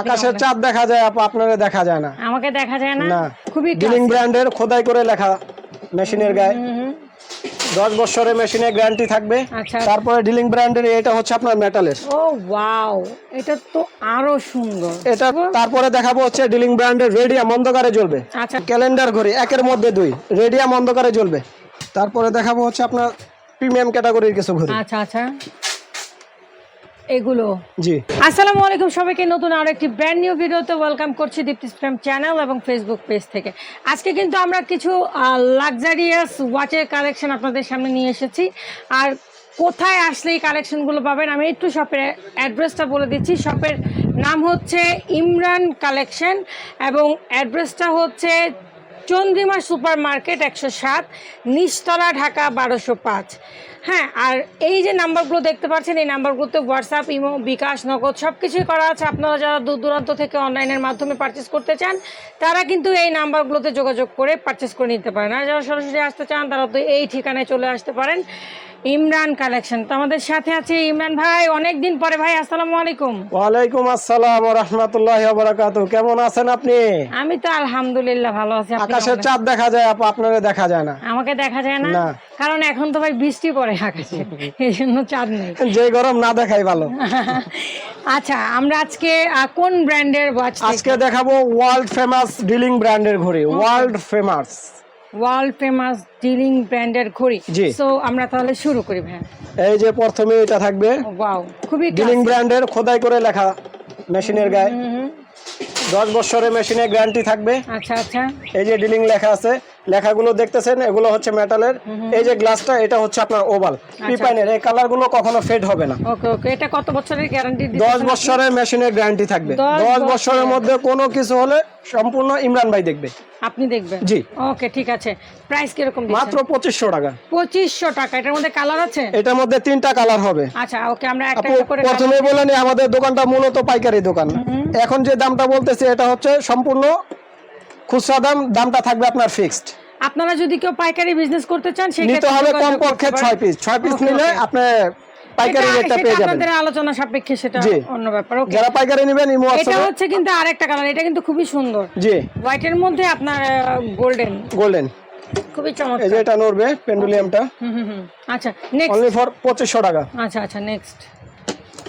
আকাশের চাঁদ দেখা যায় আপু আপনারা দেখা যায় না। আমাকে দেখা যায় না? খুবই ডিলিং ব্র্যান্ডের খোদাই করে লেখা মেশিনের গায়ে। দশ বছরের মেশিনের গ্যারান্টি থাকবে। আচ্ছা। তারপরে ডিলিং ব্র্যান্ডের এটা হচ্ছে আপনার মেটালের ও ওয়াও এটা তো আরও সুন্দর। এটা তারপরে দেখাবো হচ্ছে ডিলিং ব্র্যান্ডের রেডিয়াম অন্ধকারে জ্বলবে। আচ্ছা। ক্যালেন্ডার ঘড়ি একের মধ্যে দুই। রেডিয়াম অন্ধকারে জ্বলবে। তারপরে দেখাবো হচ্ছে আপনার প্রিমিয়াম ক্যাটাগরির কিছু ঘড়ি। আচ্ছা আচ্ছা। এগুলো। জি। আসসালামু আলাইকুম সবাইকে নতুন আরও একটি ব্র্যান্ড নিউ ভিডিওতে ওয়েলকাম করছি দীপ্তি প্রেম চ্যানেল এবং ফেসবুক পেজ থেকে। আজকে কিন্তু আমরা কিছু লাক্সারিয়াস ওয়াচের কালেকশন আপনাদের সামনে নিয়ে এসেছি। আর কোথায় আসলে এই কালেকশনগুলো পাবেন? আমি একটু শপের অ্যাড্রেসটা বলে দিচ্ছি। শপের নাম হচ্ছে ইমরান কালেকশন এবং অ্যাড্রেসটা হচ্ছে চন্দ্রিমা সুপার মার্কেট একশো সাত, নিচতলা ঢাকা বারোশো পাঁচ। হ্যাঁ আর এই যে নাম্বারগুলো দেখতে পাচ্ছেন, এই নাম্বারগুলোতে হোয়াটসঅ্যাপ ইমো, বিকাশ, নগদ সব কিছুই করা আছে। আপনারা যারা দূর দূরান্ত থেকে অনলাইনের মাধ্যমে পারচেস করতে চান, তারা কিন্তু এই নাম্বারগুলোতে যোগাযোগ করে পারচেস করে নিতে পারেন। আর যারা সরাসরি আসতে চান, তারা তো এই ঠিকানায় চলে আসতে পারেন। ইমরান কালেকশন তো আমাদের সাথে আছে ইমরান ভাই অনেক দিন পরে ভাই আসসালামু আলাইকুম। ওয়ালাইকুম আসসালাম রহমতুল্লাহ বারাকাতু কেমন আছেন আপনি? আমি তো আলহামদুলিল্লাহ ভালো আছি আকাশের চাঁদ দেখা যায় আপু আপনারা দেখা যায় না। আমাকে দেখা যায় না? না। কারণ এখন তো ভাই বৃষ্টি পড়ে আকাশে এই জন্য চাঁদ নেই। যে গরম না দেখাই ভালো। আচ্ছা আমরা আজকে কোন ব্র্যান্ডের ওয়াচ আজকে দেখাবো ওয়ার্ল্ড ফেমাস ডিলিং ব্র্যান্ডের ঘড়ি world famous world famous dealing ব্র্যান্ডের ঘড়ি। সো আমরা তাহলে শুরু করি ভাই এই যে প্রথমে এটা থাকবে। ওয়াও খুবই ডিলিং ব্র্যান্ডের খোদাই করে লেখা মেশিনের গায়ে। দশ বছরের মেশিনে গ্যারান্টি থাকবে। আচ্ছা আচ্ছা। এই যে ডিলিং লেখা আছে। লেখাগুলো দেখতেছেন এগুলো হচ্ছে মেটালের এই যে গ্লাসটা এটা হচ্ছে আপনার ওভাল আচ্ছা। পিপাইনের এই কালারগুলো কখনো ফেড হবে না। ওকে ওকে। এটা কত বছরের গ্যারান্টি দশ বছরের মেশিনের গ্যারান্টি থাকবে। দশ দশ বছরের। বছরের। মধ্যে কোনো কিছু হলে সম্পূর্ণ ইমরান ভাই দেখবে। আপনি দেখবেন? জি। ওকে ঠিক আছে। প্রাইস কীরকম মাত্র পঁচিশশো টাকা। পঁচিশশো টাকা। এটার মধ্যে কালার আছে? এটার মধ্যে তিনটা কালার হবে। আচ্ছা ওকে আমরা একটা করে প্রথমে বলে নি আমাদের দোকানটা মূলত পাইকারি দোকান। এখন যে দামটা বলতেছি এটা হচ্ছে সম্পূর্ণ খুচরা দাম দামটা থাকবে আপনার ফিক্সড আপনারা যদি কেউ পাইকারি বিজনেস করতে চান নিতে হবে করতে ছয় পারেন। পিস ছয় পিস নিলে আপনি পাইকারি রেটটা পেয়ে যাবেন। আপনাদের আলোচনা সাপেক্ষে সেটা অন্য ব্যাপার ওকে। যারা পাইকারি নেবেন ইমো এটা হচ্ছে কিন্তু আরেকটা কালার এটা কিন্তু খুবই সুন্দর। জি। হোয়াইটের মধ্যে আপনার গোল্ডেন গোল্ডেন খুবই চমৎকার এই যে এটা নড়বে পেন্ডুলিয়ামটা হুম হুম আচ্ছা নেক্সট অনলি ফর পঁচিশশো টাকা। আচ্ছা আচ্ছা নেক্সট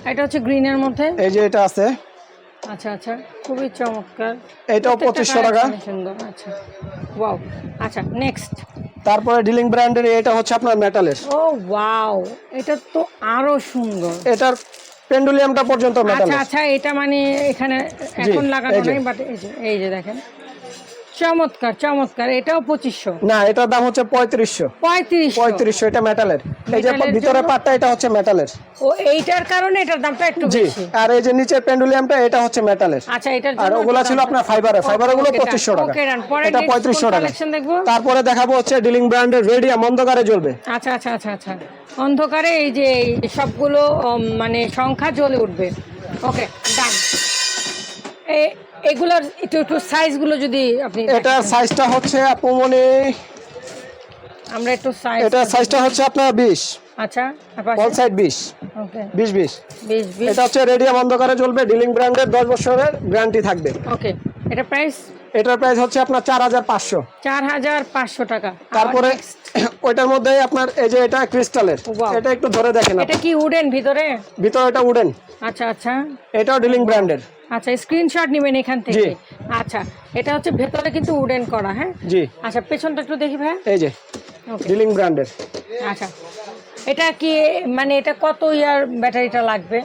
এটা হচ্ছে গ্রিনের মধ্যে। এই যে এটা আছে। আচ্ছা আচ্ছা। খুবই চমৎকার। এটাও পঁচিশশো টাকা। সুন্দর আচ্ছা। ওয়াও আচ্ছা নেক্সট তারপরে ডিলিং ব্র্যান্ডের এটা হচ্ছে আপনার মেটালের ও ওয়াও এটা তো আরও সুন্দর। এটার পেন্ডুলিয়ামটা পর্যন্ত আচ্ছা আচ্ছা এটা মানে এখানে এখন লাগানো নেই বাট এই যে এই যে দেখেন। চমৎকার চমৎকার। এটাও পঁচিশশো। না এটার দাম হচ্ছে পঁয়ত্রিশশো। পঁয়ত্রিশ পঁয়ত্রিশশো এটা মেটালের এই যে ভিতরে? পাটটা এটা হচ্ছে মেটালের ও এইটার কারণে এটার দামটা একটু বেশি। আর এই যে নিচের পেন্ডুলিয়ামটা এটা হচ্ছে মেটালের আচ্ছা এটার আর ওগুলা ছিল আপনার ফাইবারে ফাইবারগুলো পঁচিশশো টাকা। এটা পঁয়ত্রিশশো টাকা। তারপরে দেখাবো হচ্ছে ডিলিং ব্র্যান্ডের রেডিয়াম অন্ধকারে জ্বলবে। আচ্ছা আচ্ছা আচ্ছা আচ্ছা। অন্ধকারে এই যে এই সবগুলো মানে সংখ্যা জ্বলে উঠবে। ওকে ডান এগুলোর একটু একটু সাইজগুলো যদি আপনি এটার সাইজটা হচ্ছে আপু মনে আমরা একটু সাইজ এটার সাইজটা হচ্ছে আপনার বিশ। আচ্ছা অল সাইড বিশ। ওকে। বিশ বিশ। বিশ বিশ। এটা হচ্ছে রেডিয়াম অন্ধকারে জ্বলবে ডিলিং ব্র্যান্ডের দশ বছরের গ্যারান্টি থাকবে। ওকে এটা প্রাইস এটার প্রাইস হচ্ছে আপনার চার হাজার পাঁচশো। চার হাজার পাঁচশো টাকা। তারপরে ওইটার মধ্যে আপনার এই যে এটা ক্রিস্টালের. এটা একটু ধরে দেখেন এটা কি উডেন ভিতরে? ভিতরে এটা উডেন আচ্ছা আচ্ছা। এটাও ডিলিং ব্র্যান্ডের। আচ্ছা স্ক্রিনশট নেবেন এখান থেকে। আচ্ছা এটা হচ্ছে ভেতরে কিন্তু উডেন করা হ্যাঁ? জি। আচ্ছা পেছনটা একটু দেখি ভাই এই যে ডিলিং ব্র্যান্ডের আচ্ছা এটা কি মানে এটা কত ইয়ার ব্যাটারিটা লাগবে?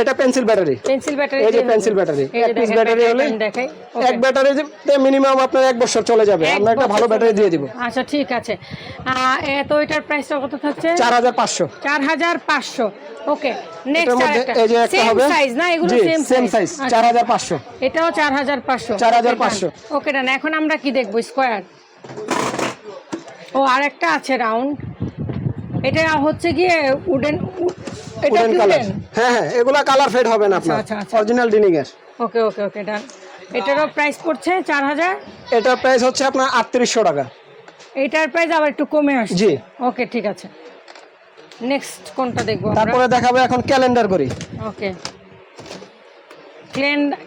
এটা পেন্সিল ব্যাটারি পেন্সিল ব্যাটারি এই যে পেন্সিল ব্যাটারি এক পিস ব্যাটারি হলে দেখাই। এক ব্যাটারিতে মিনিমাম আপনার এক বছর চলে যাবে। আমরা একটা ভালো ব্যাটারি দিয়ে দিব। আচ্ছা ঠিক আছে। আহ, এ তো এটার প্রাইসটা কত থাকছে? চার হাজার পাঁচশো। চার হাজার পাঁচশো। ওকে নেক্সট মধ্যে এই যে একটা সেম হবে। সাইজ না? এগুলো সেম সেম সাইজ চার হাজার পাঁচশো। এটাও চার হাজার পাঁচশো। 4,500 ওকে ডান এখন আমরা কি দেখব? স্কোয়ার ও আর একটা আছে রাউন্ড এটা হচ্ছে গিয়ে উডেন উডেন কালার হ্যাঁ হ্যাঁ এগুলা কালার ফেড হবে না আপনার। আচ্ছা, আচ্ছা। অরিজিনাল ডিনিং এর। ওকে ওকে ওকে ডান এটারও প্রাইস পড়ছে চার হাজার? এটার প্রাইস হচ্ছে আপনার আটত্রিশশো টাকা। এটার প্রাইস আবার একটু কমে আসছে? জি। ওকে ঠিক আছে। নেক্সট কোনটা দেখব আমরা? তারপরে দেখাবো এখন ক্যালেন্ডার করি ওকে।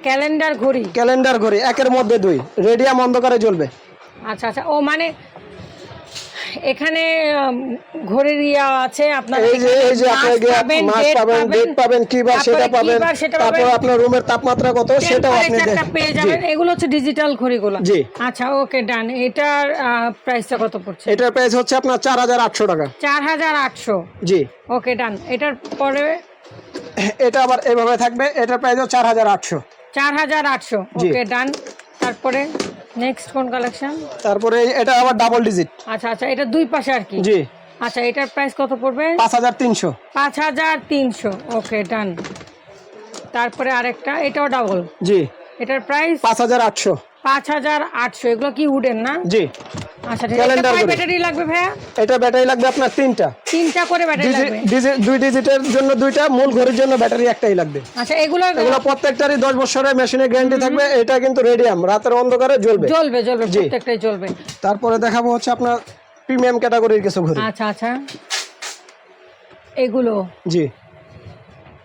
ক্যালেন্ডার ঘড়ি। ক্যালেন্ডার ঘড়ি একের মধ্যে দুই। রেডিয়াম অন্ধকারে জ্বলবে। আচ্ছা আচ্ছা। ও মানে এখানে ঘড়ির ইয়া আছে আপনার এই যে এই যে আপনি পাবেন ডেট পাবেন কি বার সেটা পাবেন তারপর আপনার রুমের তাপমাত্রা কত সেটাও আপনি পেয়ে যাবেন এগুলো হচ্ছে ডিজিটাল ঘড়িগুলো। জি। আচ্ছা ওকে ডান এটার প্রাইসটা কত পড়ছে? এটার প্রাইস হচ্ছে আপনার চার হাজার আটশো টাকা। চার হাজার আটশো। জি। ওকে ডান এটার পরে? এটা আবার এভাবে থাকবে এটার প্রাইস চার হাজার আটশো। চার হাজার আটশো। জি। ওকে ডান তারপরে? নেক্সট কোন কালেকশন তারপরে এটা আবার ডাবল ডিজিট আচ্ছা আচ্ছা এটা দুই পাশে আর কি? জি। আচ্ছা এটার প্রাইস কত পড়বে? পাঁচ হাজার তিনশো। পাঁচ হাজার তিনশো ওকে ডান তারপরে আরেকটা এটাও ডাবল জি। এটার প্রাইস পাঁচ হাজার আটশো। পাঁচ হাজার আটশো এগুলো কি উডেন না? জি। আচ্ছা। ব্যাটারি লাগবে ভাইয়া? এটা ব্যাটারি লাগবে আপনার তিনটা। তিনটা করে ব্যাটারি লাগবে। দুই ডিজিটের জন্য দুইটা মূল ঘড়ির জন্য ব্যাটারি একটাই লাগবে। আচ্ছা এগুলো এগুলো প্রত্যেকটারই দশ বছরের মেশিনের গ্যারান্টি থাকবে। এটা কিন্তু রেডিয়াম রাতের অন্ধকারে জ্বলবে। জ্বলবে জ্বলবে। প্রত্যেকটাই জ্বলবে। তারপরে দেখাবো হচ্ছে আপনার প্রিমিয়াম ক্যাটাগরির কিছু ঘড়ি। আচ্ছা আচ্ছা। এগুলো? জি।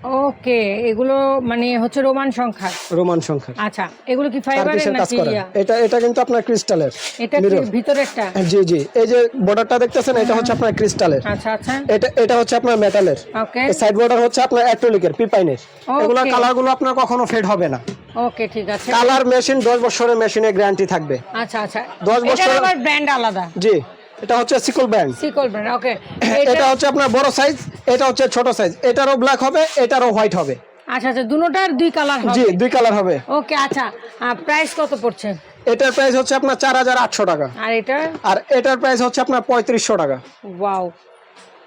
ওকে এগুলো মানে হচ্ছে রোমান সংখ্যা। রোমান সংখ্যা। আচ্ছা এগুলো কি ফাইবারের নাকি এটা এটা কিন্তু আপনার ক্রিস্টালের। এটা ভিতরেরটা জি জি। এই যে বর্ডারটা দেখতেছেন এটা হচ্ছে আপনার ক্রিস্টালের। আচ্ছা আচ্ছা। এটা এটা হচ্ছে আপনার মেটালের ওকে সাইড বর্ডার হচ্ছে আপনার অ্যাক্রিলিকের পিপাইনের এগুলো কালারগুলো আপনার কখনো ফেড হবে না। ওকে ঠিক আছে। কালার মেশিন দশ বছরের মেশিনে গ্যারান্টি থাকবে। আচ্ছা আচ্ছা। দশ এটার বছর- ব্র্যান্ড আলাদা। জি। এটা হচ্ছে সিকল ব্যান্ড সিকল ব্র্যান্ড ওকে এটা হচ্ছে আপনার বড় সাইজ এটা হচ্ছে ছোট সাইজ এটারও ব্ল্যাক হবে এটারও হোয়াইট হবে। আচ্ছা আচ্ছা দুটোটার দুই কালার জি দুই কালার হবে। ওকে আচ্ছা প্রাইস কত পড়ছে? এটার প্রাইস হচ্ছে আপনার চার হাজার আটশো টাকা। আর এটা? আর এটার প্রাইস হচ্ছে আপনার পঁয়ত্রিশশো টাকা। ওয়াও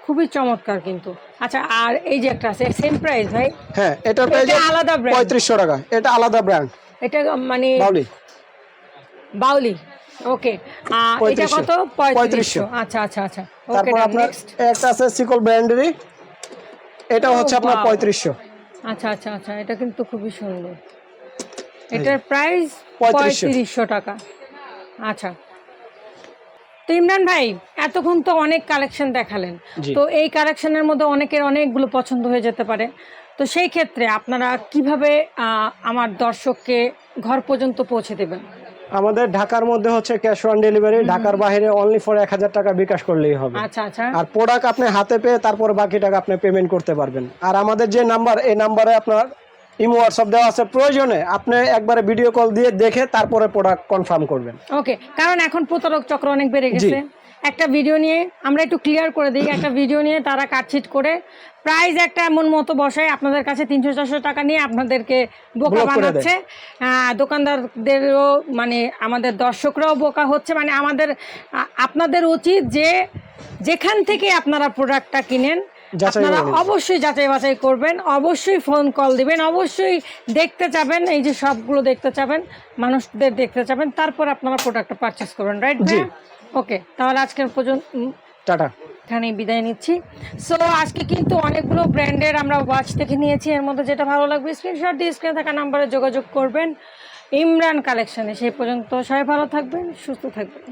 খুবই চমৎকার কিন্তু। আচ্ছা আর এই যে একটা আছে সেম প্রাইস ভাই? হ্যাঁ এটার প্রাইস আলাদা brand। পঁয়ত্রিশশো টাকা। এটা আলাদা ব্র্যান্ড এটা মানে বাউলি। বাউলি। ওকে এটা কত? পঁয়ত্রিশশো। পঁয়ত্রিশশো। আচ্ছা আচ্ছা আচ্ছা। তারপর আপনার একটা আছে সিকল ব্র্যান্ডেরই এটাও Oh, হচ্ছে আপনার wow. পঁয়ত্রিশশো। আচ্ছা আচ্ছা আচ্ছা। এটা কিন্তু খুবই সুন্দর। এটার প্রাইস পঁয়ত্রিশশো। পঁয়ত্রিশশো টাকা। আচ্ছা। তো ইমরান ভাই এতক্ষণ তো অনেক কালেকশন দেখালেন। তো এই কালেকশনের মধ্যে অনেকের অনেকগুলো পছন্দ হয়ে যেতে পারে। তো সেই ক্ষেত্রে আপনারা কীভাবে আমার দর্শককে ঘর পর্যন্ত পৌঁছে দেবেন? আমাদের ঢাকার মধ্যে হচ্ছে ক্যাশ অন ডেলিভারি ঢাকার বাইরে অনলি ফর এক হাজার টাকা বিকাশ করলেই হবে। আচ্ছা আচ্ছা। আর প্রোডাক্ট আপনি হাতে পেয়ে তারপর বাকি টাকা আপনি পেমেন্ট করতে পারবেন। আর আমাদের যে নাম্বার এই নাম্বারে আপনার ইমো হোয়াটসঅ্যাপ দেওয়া আছে। প্রয়োজনে আপনি একবারে ভিডিও কল দিয়ে দেখে তারপরে প্রোডাক্ট কনফার্ম করবেন। ওকে কারণ এখন প্রতারক চক্র অনেক বেড়ে গেছে। একটা ভিডিও নিয়ে আমরা একটু ক্লিয়ার করে দিই একটা ভিডিও নিয়ে তারা কাটছিট করে প্রাইস একটা এমন মতো বসায় আপনাদের কাছে তিনশো চারশো টাকা নিয়ে আপনাদেরকে বোকা। বানাচ্ছে দোকানদারদেরও মানে আমাদের দর্শকরাও বোকা হচ্ছে মানে আমাদের আপনাদের উচিত যে যেখান থেকে আপনারা প্রোডাক্টটা কিনেন আপনারা অবশ্যই যাচাই বাছাই করবেন অবশ্যই ফোন কল দিবেন অবশ্যই দেখতে চাবেন এই যে সবগুলো দেখতে চাবেন মানুষদের দেখতে চাবেন তারপর আপনারা প্রোডাক্টটা পারচেস করবেন রাইট। ওকে তাহলে আজকের পর্যন্ত টাটা। এখানেই বিদায় নিচ্ছি। সো আজকে কিন্তু অনেকগুলো ব্র্যান্ডের আমরা ওয়াচ দেখে নিয়েছি। এর মধ্যে যেটা ভালো লাগবে স্ক্রিনশট দিয়ে স্ক্রিনে থাকা নাম্বারে যোগাযোগ করবেন। ইমরান কালেকশনে সেই পর্যন্ত সবাই ভালো থাকবেন সুস্থ থাকবেন।